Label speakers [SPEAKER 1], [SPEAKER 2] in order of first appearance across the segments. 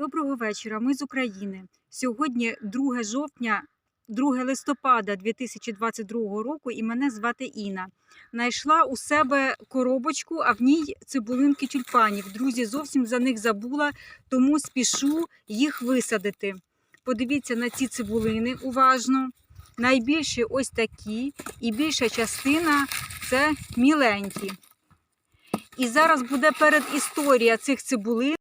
[SPEAKER 1] Доброго вечора. Ми з України. Сьогодні 2 жовтня, 2 листопада 2022 року, і мене звати Інна. Найшла у себе коробочку, а в ній цибулинки тюльпанів. Друзі, зовсім за них забула, тому спішу їх висадити. Подивіться на ці цибулини уважно. Найбільші ось такі, і більша частина це міленькі. І зараз буде передісторія цих цибулин.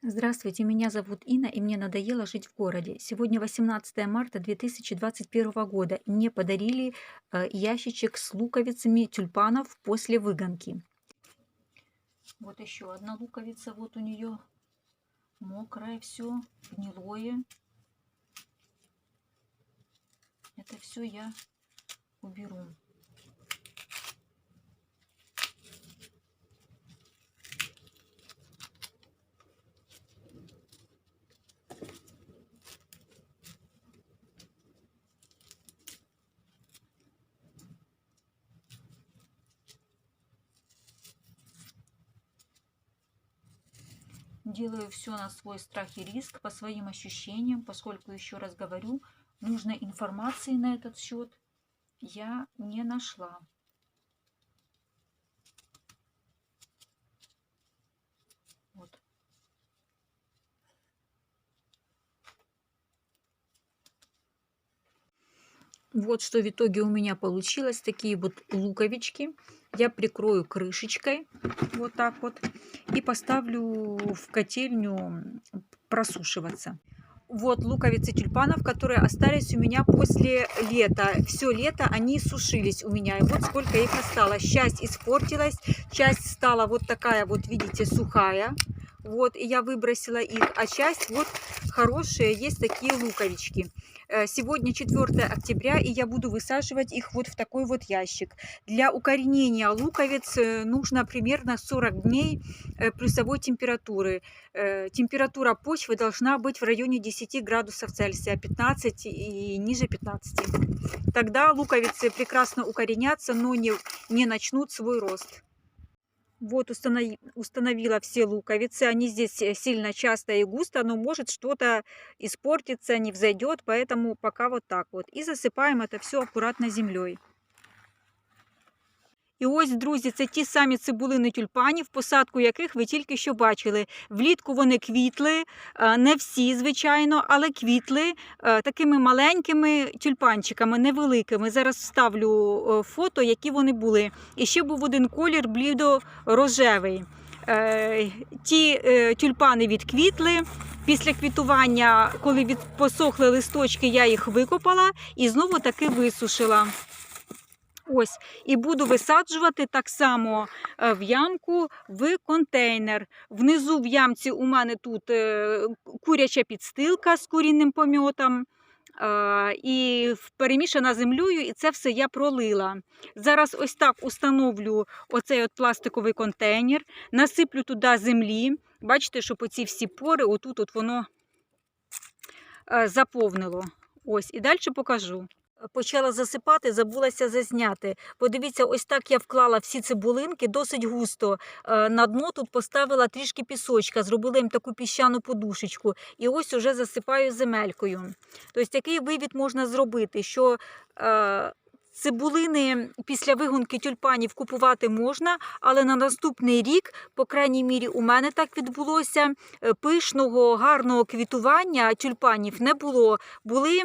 [SPEAKER 1] Здравствуйте, меня зовут Инна, и мне надоело жить в городе. Сегодня 18 марта 2021 года, мне подарили э, ящичек с луковицами тюльпанов после выгонки. Вот еще одна луковица, вот у нее мокрая все, гнилое. Это все я уберу. Делаю все на свой страх и риск, по своим ощущениям, поскольку, еще раз говорю, нужной информации на этот счет я не нашла. Вот. Вот что в итоге у меня получилось. Такие вот луковички. Я прикрою крышечкой. Вот так вот. И поставлю в котельню просушиваться. Вот луковицы тюльпанов, которые остались у меня после лета. Все лето они сушились у меня. И вот сколько их осталось. Часть испортилась, часть стала вот такая вот, видите, сухая. Вот, и я выбросила их. А часть вот хорошие, есть такие луковички. Э, Сегодня 4 октября, и я буду высаживать их вот в такой вот ящик. Для укоренения луковиц э, нужно примерно 40 дней э, плюсовой температуры. Температура почвы должна быть в районе 10 градусов Цельсия, 15 и ниже 15. Тогда луковицы прекрасно укоренятся, но не, не начнут свой рост. Вот установи- установила все луковицы. Они здесь э, сильно часто и густо, но может что-то испортиться, не взойдет, поэтому пока вот так вот. И засыпаем это все аккуратно землей. І ось, друзі, це ті самі цибулини тюльпанів, посадку яких ви тільки що бачили. Влітку вони квітли, е, не всі, звичайно, але квітли е, такими маленькими тюльпанчиками, невеликими. Зараз вставлю е, фото, які вони були. І ще був один колір блідо-рожевий. Ті тюльпани відквітли. Після квітування, коли посохли листочки, я їх викопала і знову таки висушила. Ось, і буду висаджувати так само е, в ямку в контейнер. Внизу в ямці у мене тут е, куряча підстилка з курінним помьотом. е, І перемішана землею, і це все я пролила. Зараз ось так установлю оцей от пластиковий контейнер, насиплю туди землі. Бачите, щоб оці всі пори, отут от воно заповнило. Ось, і далі покажу. Почала засипати, забулася зазняти. Подивіться, ось так я вклала всі цибулинки досить густо. Е, На дно тут поставила трішки пісочка, зробила їм таку піщану подушечку. І ось уже засипаю земелькою. Тобто, який вивід можна зробити? Що е, цибулини після вигонки тюльпанів купувати можна, але на наступний рік, по крайній мірі, у мене так відбулося. е, Пишного, гарного квітування тюльпанів не було. Були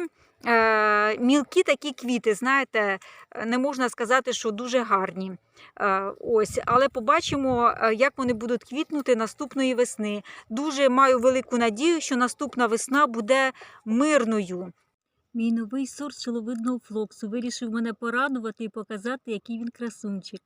[SPEAKER 1] мілкі такі квіти, знаєте, е, не можна сказати, що дуже гарні. Е, ось, але побачимо, е, як вони будуть квітнути наступної весни. Дуже маю велику надію, що наступна весна буде мирною. Мій новий сорт шиловидного флоксу вирішив мене порадувати і показати, який він красунчик.